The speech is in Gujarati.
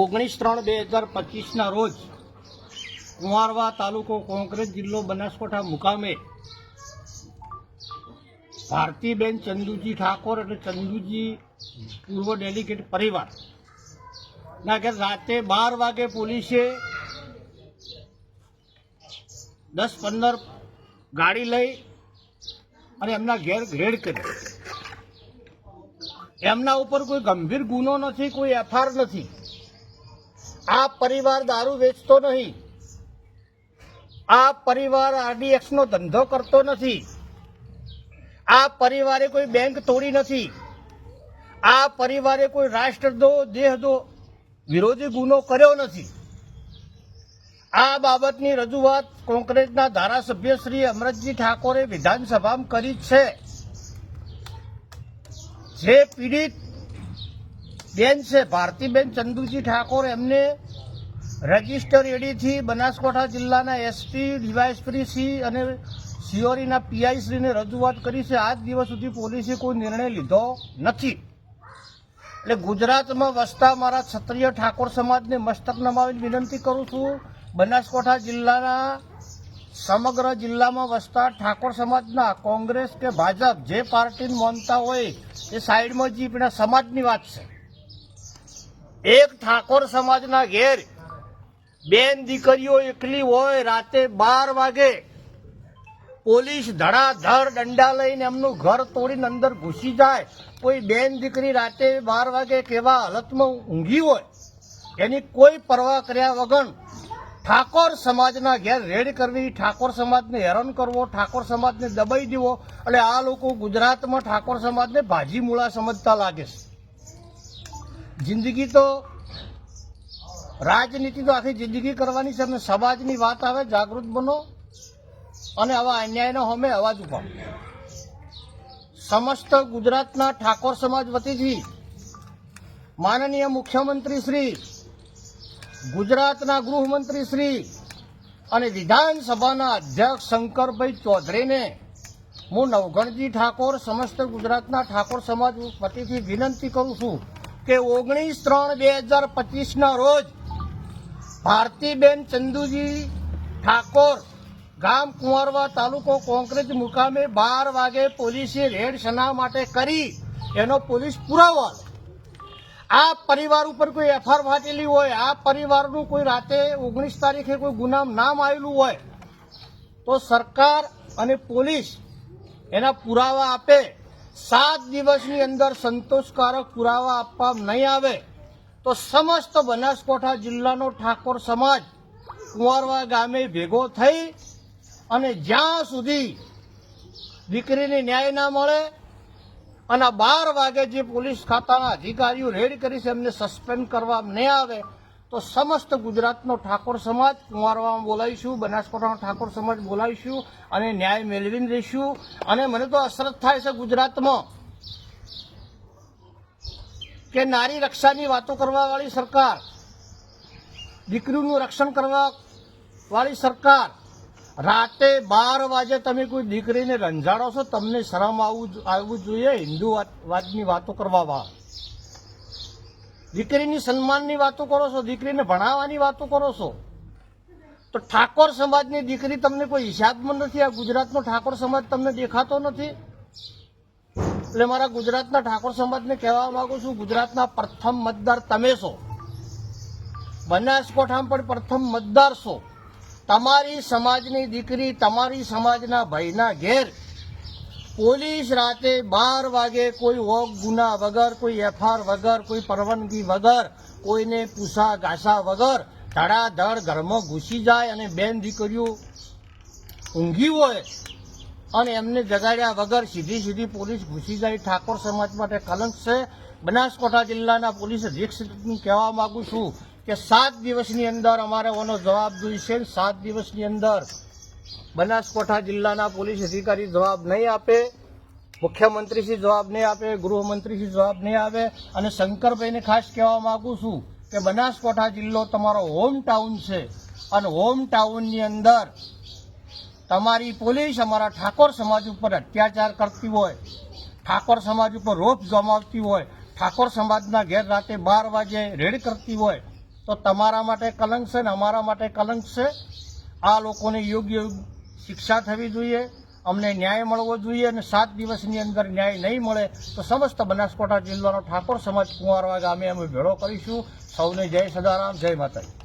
ઓગણીસ ત્રણ બે હજાર પચીસના રોજ કુંવારવા તાલુકો કોંગ્રેસ જિલ્લો બનાસકાંઠા મુકામે ભારતીબેન ચંદુજી ઠાકોર અને ચંદુજી પૂર્વ ડેલિગેટ પરિવાર. ના ઘેર રાતે બાર વાગે પોલીસે દસ પંદર ગાડી લઈ અને એમના ઘેર રેડ કરી એમના ઉપર કોઈ ગંભીર ગુનો નથી, કોઈ એફઆર નથી. આ પરિવાર દારૂ વેચતો નહીં. આ પરિવાર આરડીએક્સ નો ધંધો કરતો નથી. આ પરિવારે કોઈ બેંક તોડી નથી. આ પરિવારે કોઈ રાષ્ટ્રદો દેહદો વિરોધી ગુનો કર્યો નથી. આ બાબતની રજૂઆત કોંગ્રેસના ધારાસભ્ય શ્રી અમરતજી ઠાકોરે વિધાનસભામાં કરી છે. જે પીડિત બેન છે, ભારતીબેન ચંદુજી ઠાકોર એમને રજિસ્ટર એડીથી બનાસકાંઠા જિલ્લાના એસપી, ડીવાયએસપી સી અને સિયોરીના પીઆઈ શ્રીને રજૂઆત કરી છે. આજ દિવસ સુધી પોલીસે કોઈ નિર્ણય લીધો નથી. એટલે ગુજરાતમાં વસતા મારા ક્ષત્રિય ઠાકોર સમાજને મસ્તક નમાવીને વિનંતી કરું છું, બનાસકાંઠા જિલ્લાના સમગ્ર જિલ્લામાં વસતા ઠાકોર સમાજના કોંગ્રેસ કે ભાજપ જે પાર્ટીને માનતા હોય એ સાઈડમાં જીપણા પણ સમાજની વાત છે. એક ઠાકોર સમાજના ઘેર બેન દીકરીઓ એકલી હોય, રાતે બાર વાગે પોલીસ ધડાધડ દંડા લઈને એમનું ઘર તોડીને અંદર ઘૂસી જાય. કોઈ બેન દીકરી રાતે બાર વાગે કેવા હાલતમાં ઊંઘી હોય, એની કોઈ પરવા કર્યા વગર ઠાકોર સમાજના ઘેર રેડ કરવી, ઠાકોર સમાજને હેરાન કરવો, ઠાકોર સમાજને દબાઈ દેવો. એટલે આ લોકો ગુજરાતમાં ઠાકોર સમાજને ભાજી મૂળા સમજતા લાગે છે. જિંદગી તો રાજનીતિ તો આખી જિંદગી કરવાની છે. અને સમાજની વાત આવે, જાગૃત બનો અને આવા અન્યાયનો હમે અવાજ ઉપાડો. સમસ્ત ગુજરાતના ઠાકોર સમાજ વતીથી માનનીય મુખ્યમંત્રી શ્રી, ગુજરાતના ગૃહમંત્રી શ્રી અને વિધાનસભાના અધ્યક્ષ શંકરભાઈ ચૌધરીને હું નવગણજી ઠાકોર, સમસ્ત ગુજરાતના ઠાકોર સમાજ વતીથી વિનંતી કરું છું કે ઓગણીસ ત્રણ બે હજાર પચીસના રોજ ભારતીબેન ચંદુજી ઠાકોર ગામ કુંવરવા તાલુકો કોંક્રિટ મુકામે બાર વાગે પોલીસે રેડ શના માટે કરી એનો પોલીસ પુરાવો આ પરિવાર ઉપર કોઈ એફઆર વાંચેલી હોય, આ પરિવારનું કોઈ રાતે ઓગણીસ તારીખે કોઈ ગુનામ નામ આવેલું હોય, તો સરકાર અને પોલીસ એના પુરાવા આપે. સાત દિવસની અંદર સંતોષકારક પુરાવા આપવામાં નહીં આવે તો સમસ્ત બનાસકાંઠા જિલ્લાનો ઠાકોર સમાજ કુંવારવા ગામે ભેગો થઈ અને જ્યાં સુધી દીકરીને ન્યાય ના મળે અને બાર વાગે જે પોલીસ ખાતાના અધિકારીઓ રેડ કરી છે, એમને સસ્પેન્ડ કરવામાં નહીં આવે તો સમસ્ત ગુજરાતનો ઠાકોર સમાજ, કુંવારવામાં બોલાવીશું, બનાસકાંઠાનો ઠાકોર સમાજ બોલાવીશું અને ન્યાય મેળવીને રહીશું. અને મને તો અસરત થાય છે ગુજરાતમાં કે નારી રક્ષાની વાતો કરવાવાળી સરકાર, દીકરીનું રક્ષણ કરવા વાળી સરકાર, રાતે બાર વાગે તમે કોઈ દીકરીને રંજાડો છો, તમને શરમ આવવું આવવું જોઈએ હિન્દુવાદની વાતો કરવા વાળા દીકરીની સન્માનની વાતો કરો છો, દીકરીને ભણાવવાની વાતો કરો છો, તો ઠાકોર સમાજની દીકરી તમને કોઈ હિસાબમાં નથી, આ ગુજરાતનો ઠાકોર સમાજ તમને દેખાતો નથી? એટલે મારા ગુજરાતના ઠાકોર સમાજને કહેવા માંગુ છું, ગુજરાતના પ્રથમ મતદાર તમે છો. બનાસકોઠામાં પણ પ્રથમ મતદાર છો. તમારી સમાજની દીકરી તમારી સમાજના ભાઈના ઘેર પોલીસ રાતે બાર વાગે કોઈ ઓગ ગુના વગર, કોઈ એફઆર વગર, કોઈ પરવાનગી વગર, કોઈને પૂછા ઘાસા વગર ધડાધડ ઘરમાં ઘૂસી જાય અને બેન દીકરીઓ ઊંઘી હોય અને એમને જગાડ્યા વગર સીધી સીધી પોલીસ ઘૂસી જાય. ઠાકોર સમાજ માટે કલંક છે. બનાસકાંઠા જિલ્લાના પોલીસ અધિક્ષકને કહેવા માગું છું કે સાત દિવસની અંદર અમારે ઓનો જવાબ જોઈશે સાત દિવસની અંદર બનાસકાંઠા જિલ્લાના પોલીસ અધિકારી જવાબ નહીં આપે, મુખ્યમંત્રીશ્રી જવાબ નહીં આપે, ગૃહમંત્રીશ્રી જવાબ નહીં આપે અને શંકરભાઈને ખાસ કહેવા માગું છું કે બનાસકાંઠા જિલ્લો તમારો હોમ ટાઉન છે અને હોમ ટાઉનની અંદર તમારી પોલીસ અમારા ઠાકોર સમાજ ઉપર અત્યાચાર કરતી હોય, ઠાકોર સમાજ ઉપર રોપ જમાવતી હોય, ઠાકોર સમાજના ઘેર રાતે બાર વાગે રેડ કરતી હોય, તો તમારા માટે કલંક છે ને અમારા માટે કલંક છે? આ લોકોને યોગ્ય શિક્ષા થવી જોઈએ, અમને ન્યાય મળવો જોઈએ અને સાત દિવસની અંદર ન્યાય નહીં મળે તો સમસ્ત બનાસકાંઠા જિલ્લાનો ઠાકોર સમાજ કુંવારવા ગામે અમે ભેળો કરીશું. સૌને જય સદારામ, જય માતાજી.